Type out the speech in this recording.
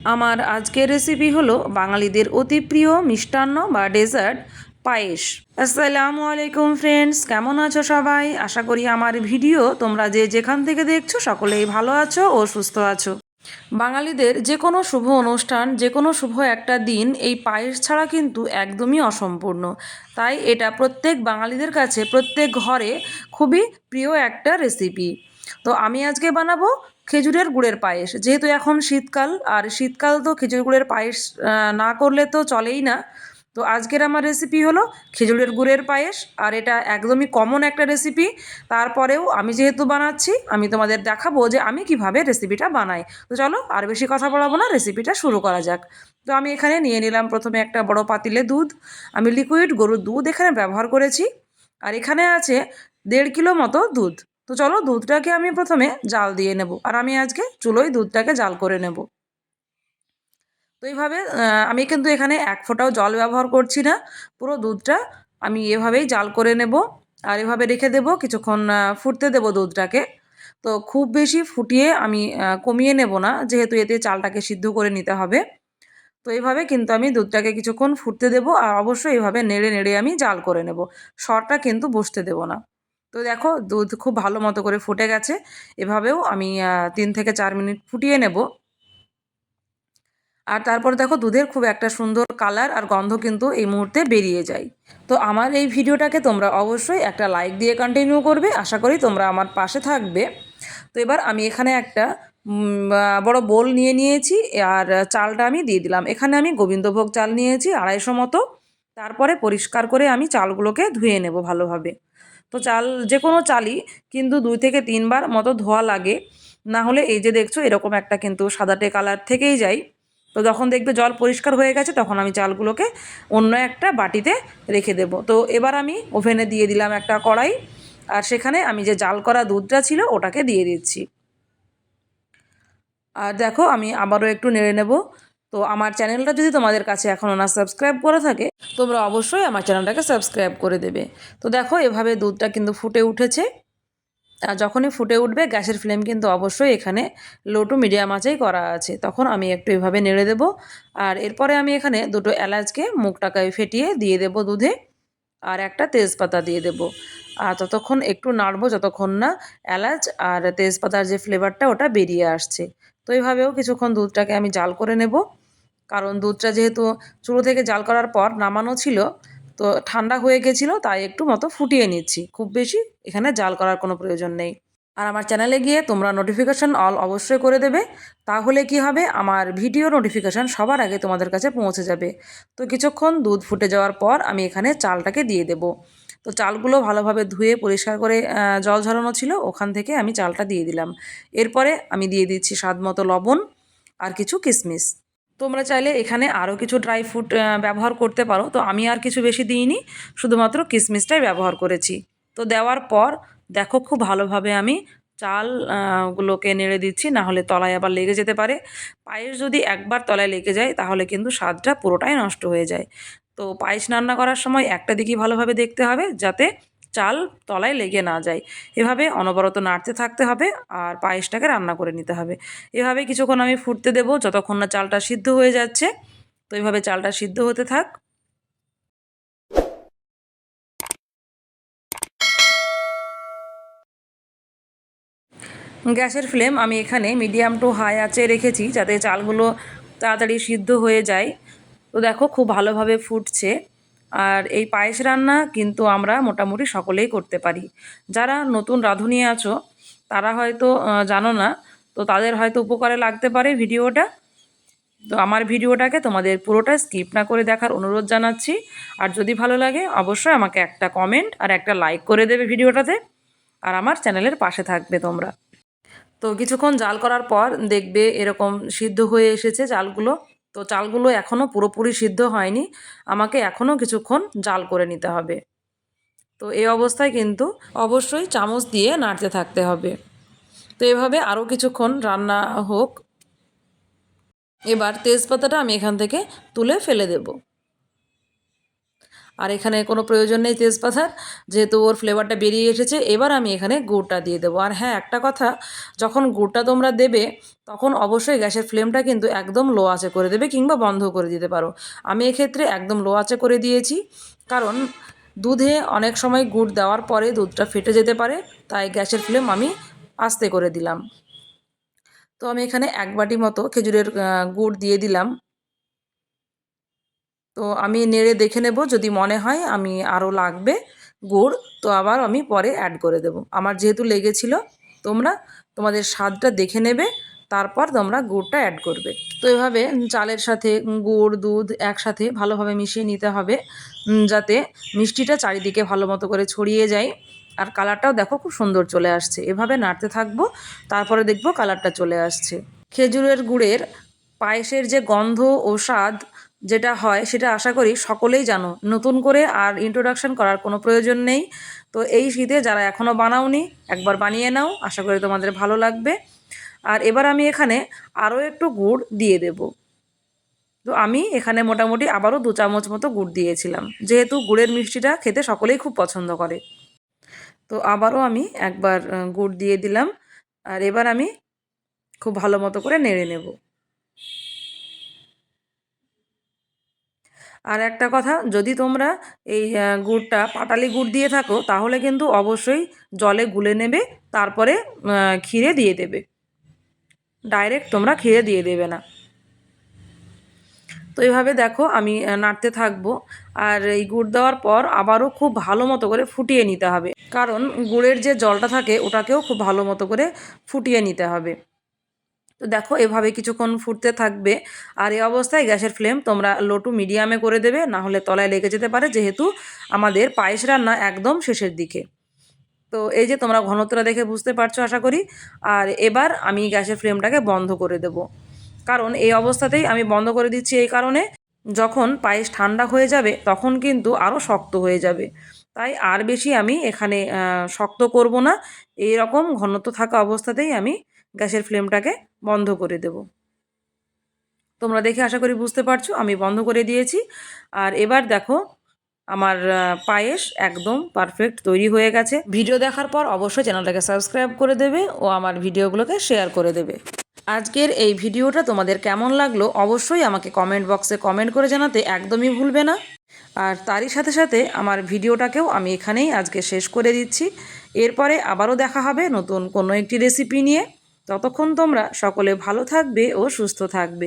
আমার আজকের রেসিপি হলো বাঙালিদের অতি প্রিয় মিষ্টান্ন বা ডেজার্ট পায়েস। আসসালামু আলাইকুম ফ্রেন্ডস কেমন আছো সবাই? আশা করি আমার ভিডিও তোমরা যে যেখান থেকে দেখছ সকলেই ভালো আছো ও সুস্থ আছো। বাঙালিদের যে কোনো শুভ অনুষ্ঠান, যে কোনো শুভ একটা দিন এই পায়েস ছাড়া কিন্তু একদমই অসম্পূর্ণ। তাই এটা প্রত্যেক বাঙালিদের কাছে, প্রত্যেক ঘরে খুবই প্রিয় একটা রেসিপি তো আমি আজকে বানাবো খেজুরের গুড়ের পায়েস। যেহেতু এখন শীতকাল, আর শীতকাল তো খেজুর গুড়ের পায়েস না করলে তো চলেই না। তো আজকের আমার রেসিপি হলো খেজুরের গুড়ের পায়েস, আর এটা একদমই কমন একটা রেসিপি তারপরেও আমি যেহেতু বানাচ্ছি, আমি তোমাদের দেখাবো যে আমি কীভাবে রেসিপিটা বানাই। তো চলো আর বেশি কথা বলাবো না রেসিপিটা শুরু করা যাক। তো আমি এখানে নিয়ে নিলাম প্রথমে একটা বড় পাতিলে দুধ। আমি লিকুইড গরুর দুধ এখানে ব্যবহার করেছি, আর এখানে আছে দেড় কিলো মতো দুধ। তো চলো দুধটাকে আমি প্রথমে জাল দিয়ে নেব। আর আমি আজকে চুলোয় দুধটাকে জাল করে নেব। তো এইভাবে আমি কিন্তু এখানে এক ফোঁটাও জল ব্যবহার করছি না। পুরো দুধটা আমি এভাবেই জাল করে নেব। আর এভাবে রেখে দেব, কিছুক্ষণ ফুটতে দেব দুধটাকে। তো খুব বেশি ফুটিয়ে আমি কমিয়ে নেব না, যেহেতু এতে চালটাকে সিদ্ধ করে নিতে হবে। তো এইভাবে কিন্তু আমি দুধটাকে কিছুক্ষণ ফুটতে দেব। আর অবশ্যই এইভাবে নেড়ে নেড়ে আমি জাল করে নেব। সরটা কিন্তু বসতে দেব না। তো দেখো দুধ খুব ভালো মতো করে ফুটে গেছে। এভাবেও আমি তিন থেকে চার মিনিট ফুটিয়ে নেব। আর তারপর দেখো দুধের খুব একটা সুন্দর কালার আর গন্ধ কিন্তু এই মুহূর্তে বেরিয়ে যায়। তো আমার এই ভিডিওটাকে তোমরা অবশ্যই একটা লাইক দিয়ে কন্টিনিউ করবে। আশা করি তোমরা আমার পাশে থাকবে। তো এবার আমি এখানে একটা বড় বোল নিয়ে নিয়েছি আর চালটা আমি দিয়ে দিলাম। এখানে আমি গোবিন্দভোগ চাল নিয়েছি আড়াইশো মতো। তারপরে পরিষ্কার করে আমি চালগুলোকে ধুয়ে নেব ভালোভাবে। তো চাল যে কোনো চালই কিন্তু দুই থেকে তিনবার মতো ধোয়া লাগে। না হলে এই যে দেখছ, এরকম একটা কিন্তু সাদাটে কালার থেকেই যায়। তো যখন দেখবে জল পরিষ্কার হয়ে গেছে, তখন আমি চালগুলোকে অন্য একটা বাটিতে রেখে দেব। তো এবার আমি ওভেনে দিয়ে দিলাম একটা কড়াই, আর সেখানে আমি যে জাল করা দুধটা ছিল, ওটাকে দিয়ে দিচ্ছি। আর দেখো, আমি আবারও একটু নেড়ে নেব। তো আমার চ্যানেলটা যদি তোমাদের কাছে এখনও না সাবস্ক্রাইব করে থাকে, তোমরা অবশ্যই আমার চ্যানেলটাকে সাবস্ক্রাইব করে দেবে। তো দেখো, এভাবে দুধটা কিন্তু ফুটে উঠেছে। আর যখনই ফুটে উঠবে, গ্যাসের ফ্লেম কিন্তু অবশ্যই এখানে লো টু মিডিয়াম আঁচেই করা আছে। তখন আমি একটু এভাবে নেড়ে দেব। আর এরপরে আমি এখানে দুটো এলাচকে মুখটাকে ফেটিয়ে দিয়ে দেব দুধে। আর একটা তেজপাতা দিয়ে দেব। আর ততক্ষণ একটু নাড়বো, যতক্ষণ না এলাচ আর তেজপাতার যে ফ্লেভারটা ওটা বেরিয়ে আসছে। তো এইভাবেও কিছুক্ষণ দুধটাকে আমি জাল করে নেব। কারণ দুধটা যেহেতু চুলো থেকে জাল করার পর নামানো ছিল, তো ঠান্ডা হয়ে গেছিল, তাই একটু মতো ফুটিয়ে নিচ্ছি। খুব বেশি এখানে জাল করার কোনো প্রয়োজন নেই। আর আমার চ্যানেলে গিয়ে তোমরা নোটিফিকেশান অল অবশ্যই করে দেবে, তাহলে কি হবে? আমার ভিডিও নোটিফিকেশান সবার আগে তোমাদের কাছে পৌঁছে যাবে। তো কিছুক্ষণ দুধ ফুটে যাওয়ার পর আমি এখানে চালটাকে দিয়ে দেব। তো চালগুলো ভালোভাবে ধুয়ে পরিষ্কার করে জল ঝরানো ছিল, ওখান থেকে আমি চালটা দিয়ে দিলাম। এরপরে আমি দিয়ে দিচ্ছি স্বাদ মতো লবণ আর কিছু কিশমিশ তোমরা চাইলে এখানে আরও কিছু ড্রাই ফ্রুট ব্যবহার করতে পারো। তো আমি আর কিছু বেশি দিইনি, শুধুমাত্র কিশমিশটাই ব্যবহার করেছি। তো দেওয়ার পর দেখো খুব ভালোভাবে আমি চাল গুলোকে নেড়ে দিচ্ছি, না হলে তলায় আবার লেগে যেতে পারে। পায়েস যদি একবার তলায় লেগে যায়, তাহলে কিন্তু স্বাদটা পুরোটাই নষ্ট হয়ে যায়। তো পায়েস রান্না করার সময় একটা দিকই ভালোভাবে দেখতে হবে, যাতে চাল তলায় লেগে না যায়। এভাবে অনবরত নাড়তে থাকতে হবে আর পায়েসটাকে রান্না করে নিতে হবে। এভাবে কিছুক্ষণ আমি ফুটতে দেবো যতক্ষণ না চালটা সিদ্ধ হয়ে যাচ্ছে। তো এইভাবে চালটা সিদ্ধ হতে থাক। গ্যাসের ফ্লেম আমি এখানে মিডিয়াম টু হাই আঁচে রেখেছি যাতে চালগুলো তাড়াতাড়ি সিদ্ধ হয়ে যায়। তো দেখো খুব ভালোভাবে ফুটছে। আর এই পায়েস রান্না কিন্তু আমরা মোটামুটি সকলেই করতে পারি। যারা নতুন রাঁধুনি আছো, তারা হয়তো জানো না, তো তাদের হয়তো উপকারে লাগতে পারে ভিডিওটা। তো আমার ভিডিওটাকে তোমাদের পুরোটা স্কিপ না করে দেখার অনুরোধ জানাচ্ছি। আর যদি ভালো লাগে, অবশ্যই আমাকে একটা কমেন্ট আর একটা লাইক করে দেবে ভিডিওটাতে। আর আমার চ্যানেলের পাশে থাকবে তোমরা। তো কিছুক্ষণ জাল করার পর দেখবে এরকম সিদ্ধ হয়ে এসেছে চালগুলো তো চালগুলো এখনও পুরোপুরি সিদ্ধ হয়নি। আমাকে এখনও কিছুক্ষণ জাল করে নিতে হবে। তো এই অবস্থায় কিন্তু অবশ্যই চামচ দিয়ে নাড়তে থাকতে হবে। তো এভাবে আরও কিছুক্ষণ রান্না হোক। এবার তেজপাতাটা আমি এখান থেকে তুলে ফেলে দেব। আর এখানে কোনো প্রয়োজন নেই তেজপাতার, যেহেতু ওর ফ্লেভারটা বেরিয়ে এসেছে, এবার আমি এখানে গুড়টা দিয়ে দেবো। আর হ্যাঁ একটা কথা, যখন গুড়টা তোমরা দেবে, তখন অবশ্যই গ্যাসের ফ্লেমটা কিন্তু একদম লো আঁচে করে দেবে কিংবা বন্ধ করে দিতে পারো। আমি এক্ষেত্রে একদম লো আঁচে করে দিয়েছি, কারণ দুধে অনেক সময় গুড় দেওয়ার পরে দুধটা ফেটে যেতে পারে, তাই গ্যাসের ফ্লেম আমি আস্তে করে দিলাম। তো আমি এখানে এক বাটি মতো খেজুরের গুড় দিয়ে দিলাম। তো আমি নেড়ে দেখে নেব, যদি মনে হয় আমি আরও লাগবে গুড়, তো আবার আমি পরে অ্যাড করে দেব। আমার যেহেতু লেগেছিল, তোমরা তোমাদের স্বাদটা দেখে নেবে, তারপর তোমরা গুড়টা অ্যাড করবে। তো এভাবে চালের সাথে গুড়, দুধ একসাথে ভালোভাবে মিশিয়ে নিতে হবে যাতে মিষ্টিটা চারিদিকে ভালো মতো করে ছড়িয়ে যায়। আর কালারটাও দেখো খুব সুন্দর চলে আসছে। এভাবে নাড়তে থাকব, তারপরে দেখব কালারটা চলে আসছে। খেজুরের গুড়ের পায়েসের যে গন্ধ ও স্বাদ যেটা হয় সেটা আশা করি সকলেই জানো। নতুন করে আর ইন্ট্রোডাকশন করার কোনো প্রয়োজন নেই। তো এই শীতে যারা এখনও বানাওনি, একবার বানিয়ে নাও, আশা করি তোমাদের ভালো লাগবে। আর এবার আমি এখানে আরও একটু গুড় দিয়ে দেব। তো আমি এখানে মোটামুটি আবারও দু চামচ মতো গুড় দিয়েছিলাম। যেহেতু গুড়ের মিষ্টিটা খেতে সকলেই খুব পছন্দ করে। তো আবারও আমি একবার গুড় দিয়ে দিলাম। আর এবার আমি খুব ভালো মতো করে নেড়ে নেব। আর একটা কথা, যদি তোমরা এই গুড়টা পাটালি গুড় দিয়ে থাকো, তাহলে কিন্তু অবশ্যই জলে গুলে নেবে, তারপরে ক্ষীরে দিয়ে দেবে। ডাইরেক্ট তোমরা ক্ষীরে দিয়ে দেবে না। তো এইভাবে দেখো আমি নাড়তে থাকব। আর এই গুড় দেওয়ার পর আবারও খুব ভালো মতো করে ফুটিয়ে নিতে হবে। কারণ গুড়ের যে জলটা থাকে, ওটাকেও খুব ভালো মতো করে ফুটিয়ে নিতে হবে। তো দেখো, এভাবে কিছুক্ষণ ফুটতে থাকবে। আর এই অবস্থায় গ্যাসের ফ্লেম তোমরা লো টু মিডিয়ামে করে দেবে, না হলে তলায় লেগে যেতে পারে, যেহেতু আমাদের পায়েস রান্না একদম শেষের দিকে। তো এই যে তোমরা ঘনত্বটা দেখে বুঝতে পারছ, আশা করি। আর এবার আমি গ্যাসের ফ্লেমটাকে বন্ধ করে দেব। কারণ এই অবস্থাতেই আমি বন্ধ করে দিচ্ছি এই কারণে, যখন পায়েস ঠান্ডা হয়ে যাবে, তখন কিন্তু আরও শক্ত হয়ে যাবে। তাই আর বেশি আমি এখানে শক্ত করব না। এই রকম ঘনত্ব থাকা অবস্থাতেই আমি গ্যাসের ফ্লেমটাকে বন্ধ করে দেব। তোমরা দেখে আশা করি বুঝতে পারছ, আমি বন্ধ করে দিয়েছি। আর এবার দেখো, আমার পায়েস একদম পারফেক্ট তৈরি হয়ে গেছে। ভিডিও দেখার পর অবশ্যই চ্যানেলটাকে সাবস্ক্রাইব করে দেবে ও আমার ভিডিওগুলোকে শেয়ার করে দেবে। আজকের এই ভিডিওটা তোমাদের কেমন লাগল অবশ্যই আমাকে কমেন্ট বক্সে কমেন্ট করে জানাতে একদমই ভুলবে না। আর তারই সাথে সাথে আমার ভিডিওটাকেও আমি এখানেই আজকে শেষ করে দিচ্ছি। এরপরে আবারও দেখা হবে নতুন কোনো একটি রেসিপি নিয়ে। ততক্ষণ তোমরা সকলে ভালো থাকবে ও সুস্থ থাকবে।